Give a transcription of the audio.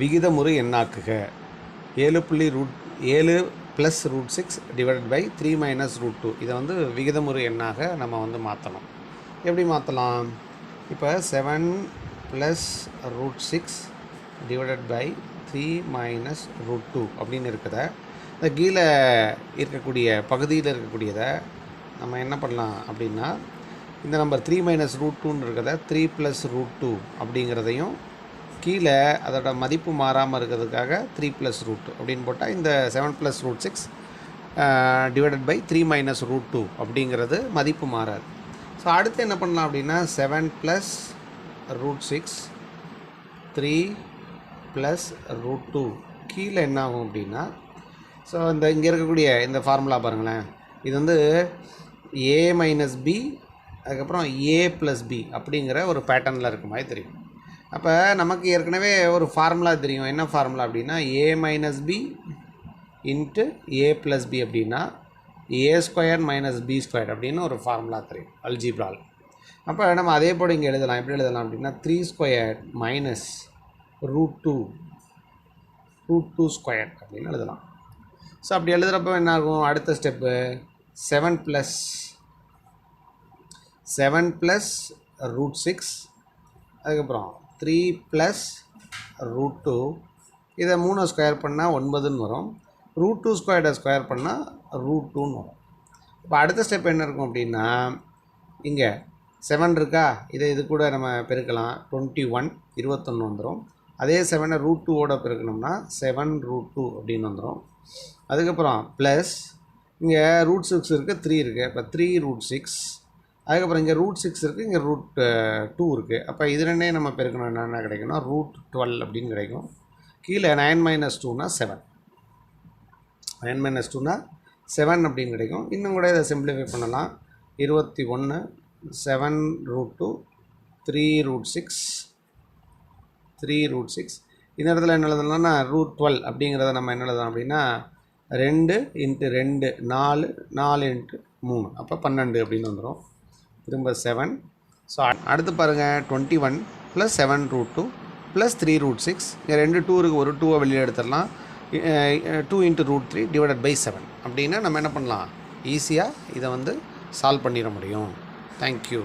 விகிதமுறை எண்ணாக்குக. ஏழு புள்ளி ரூட் ஏழு plus root six divided by three minus root two இதை வந்து விகிதமுறை எண்ணாக நம்ம வந்து மாற்றணும் எப்படி மாற்றலாம் இப்போ seven plus root six divided by three minus root two அப்படின்னு இருக்குத. இந்த கீழே இருக்கக்கூடிய பகுதியில் இருக்கக்கூடியதை நம்ம என்ன பண்ணலாம் அப்படின்னா இந்த நம்பர் த்ரீ மைனஸ் ரூட் டூன்னு இருக்கிறத த்ரீ ப்ளஸ் ரூட் டூ அப்படிங்கிறதையும் கீழே அதோட மதிப்பு மாறாமல் இருக்கிறதுக்காக த்ரீ ப்ளஸ் ரூட் அப்படின்னு போட்டால் இந்த seven plus root six divided by three minus root two அப்படிங்கிறது மதிப்பு மாறாது. ஸோ அடுத்து என்ன பண்ணலாம் அப்படின்னா seven plus root six three plus root two கீழே என்ன ஆகும் அப்படின்னா ஸோ இந்த இங்கே இருக்கக்கூடிய இந்த ஃபார்முலா பாருங்களேன். இது வந்து ஏ மைனஸ் பி அதுக்கப்புறம் ஏ ப்ளஸ் பி அப்படிங்கிற ஒரு பேட்டர்னில் இருக்க மாதிரி தெரியும். அப்போ நமக்கு ஏற்கனவே ஒரு ஃபார்முலா தெரியும். என்ன ஃபார்முலா அப்படின்னா A minus B into A plus B அப்படின்னா A square minus B square அப்படின்னு ஒரு ஃபார்முலா தெரியும் அல்ஜிப்ரால் அப்போ நம்ம அதே போல் இங்கே எழுதலாம். எப்படி எழுதலாம் அப்படின்னா three square minus root two root two square அப்படின்னு எழுதலாம். ஸோ அப்படி எழுதுகிறப்ப என்ன ஆகும்? அடுத்த step seven plus seven plus root six அதுக்கப்புறம் த்ரீ ப்ளஸ் ரூட் டூ. இதை மூணு ஸ்கொயர் பண்ணால் ஒன்பதுன்னு வரும். ரூட் டூ ஸ்கொயர்டை ஸ்கொயர் பண்ணால் ரூட் டூன்னு வரும். இப்போ அடுத்த ஸ்டெப் என்ன இருக்கும் அப்படின்னா இங்கே செவன் இருக்கா? இதை இது கூட நம்ம பெருக்கலாம். டுவெண்ட்டி ஒன் இருபத்தொன்று வந்துடும் அதே செவனை ரூட் டூவோட பெருக்கணும்னா செவன் ரூட் டூ அப்படின்னு வந்துடும் அதுக்கப்புறம் ப்ளஸ் இங்கே ரூட் சிக்ஸ் இருக்குது த்ரீ இருக்குது இப்போ த்ரீ ரூட் சிக்ஸ் அதுக்கப்புறம் இங்கே ரூட் சிக்ஸ் இருக்குது இங்கே ரூட் டூ இருக்குது அப்போ இது ரெண்டே நம்ம பெருக்கணும். என்னென்ன கிடைக்கும்னா ரூட் டுவெல் அப்படின்னு கிடைக்கும். கீழே நைன் மைனஸ் டூனா செவன் நைன் மைனஸ் டூனா செவன் அப்படின்னு கிடைக்கும். இன்னும் கூட இதை சிம்பிளிஃபை பண்ணலாம். இருபத்தி ஒன்று seven root two three root six three root six இந்த இடத்துல என்ன எழுதலாம்னா ரூட் டுவெல் அப்படிங்கிறத நம்ம என்ன எழுதலாம் அப்படின்னா ரெண்டு இன்ட்டு ரெண்டு நாலு நாலு இன்ட்டு மூணு. அப்போ பன்னெண்டு அப்படின்னு வந்துடும் திரும்ப செவன் ஸோ அடுத்து பாருங்கள் twenty one plus seven root two plus three root six இங்கே ரெண்டு டூ இருக்குது ஒரு டூவை வெளியே எடுத்துடலாம். Two into root three divided by seven அப்படின்னா நம்ம என்ன பண்ணலாம்? ஈஸியாக இதை வந்து சால்வ் பண்ணிட முடியும். தேங்க்யூ